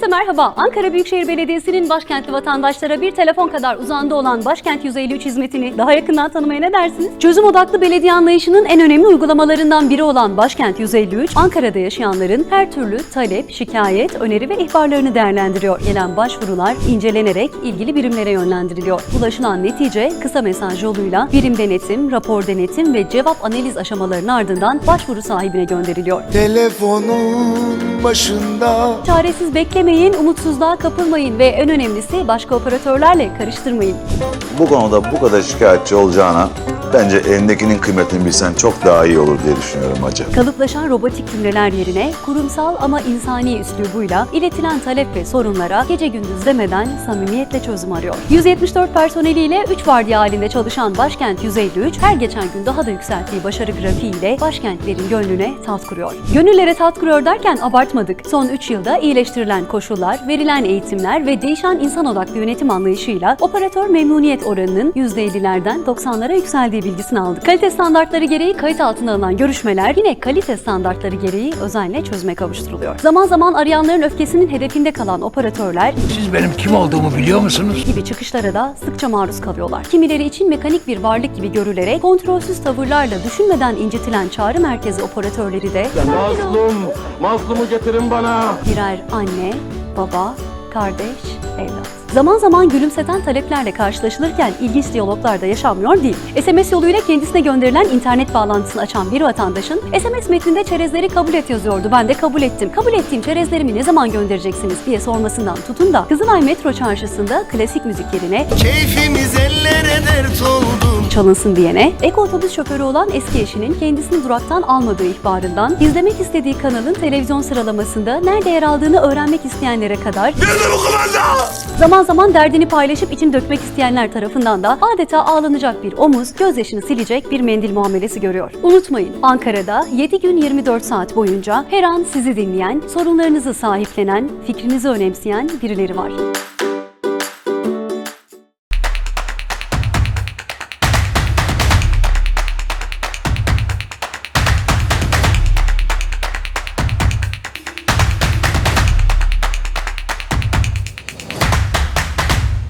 merhaba. Ankara Büyükşehir Belediyesi'nin başkentli vatandaşlara bir telefon kadar uzağında olan Başkent 153 hizmetini daha yakından tanımaya ne dersiniz? Çözüm odaklı belediye anlayışının en önemli uygulamalarından biri olan Başkent 153, Ankara'da yaşayanların her türlü talep, şikayet, öneri ve ihbarlarını değerlendiriyor. Gelen başvurular incelenerek ilgili birimlere yönlendiriliyor. Ulaşılan netice kısa mesaj yoluyla birim denetim, rapor denetim ve cevap analiz aşamalarının ardından başvuru sahibine gönderiliyor. Telefonun başında Çaresiz beklemeyin, umutsuzluğa kapılmayın ve en önemlisi başka operatörlerle karıştırmayın. Bu konuda bu kadar şikayetçi olacağına bence elindekinin kıymetini bilsen çok daha iyi olur diye düşünüyorum hacı. Kalıplaşan robotik cümleler yerine kurumsal ama insani üslubuyla iletilen talep ve sorunlara gece gündüz demeden samimiyetle çözüm arıyor. 174 personeliyle 3 vardiya halinde çalışan Başkent 153 her geçen gün daha da yükselttiği başarı grafiğiyle başkentlerin gönlüne tat kuruyor. Gönüllere tat kuruyor derken abartmadık. Son 3 yılda iyileştirilen koşullar, verilen eğitimler ve değişen insan odaklı yönetim anlayışıyla operatör memnuniyet oranının %50'lerden 90'lara yükseldiği bilgisini aldık. Kalite standartları gereği kayıt altına alınan görüşmeler yine kalite standartları gereği özenle çözüme kavuşturuluyor. Zaman zaman arayanların öfkesinin hedefinde kalan operatörler Siz benim kim olduğumu biliyor musunuz? gibi çıkışlara da sıkça maruz kalıyorlar. Kimileri için mekanik bir varlık gibi görülerek kontrolsüz tavırlarla düşünmeden incitilen çağrı merkezi operatörleri de Mazlum, mazlumu getirin bana. birer anne, baba, kardeş, evlat. Zaman zaman gülümseten taleplerle karşılaşılırken ilginç diyaloglar da yaşanmıyor değil. SMS yoluyla kendisine gönderilen internet bağlantısını açan bir vatandaşın SMS metninde çerezleri kabul et yazıyordu. Ben de kabul ettim. Kabul ettiğim çerezlerimi ne zaman göndereceksiniz diye sormasından tutun da Kızılay Metro Çarşısı'nda klasik müzik yerine Keyfimiz ellere dert oldu çalınsın diyene, ek otobüs şoförü olan eski eşinin kendisini duraktan almadığı ihbarından, izlemek istediği kanalın televizyon sıralamasında nerede yer aldığını öğrenmek isteyenlere kadar zaman zaman derdini paylaşıp içini dökmek isteyenler tarafından da adeta ağlanacak bir omuz, gözyaşını silecek bir mendil muamelesi görüyor. Unutmayın, Ankara'da 7 gün 24 saat boyunca her an sizi dinleyen, sorunlarınızı sahiplenen, fikrinizi önemseyen birileri var.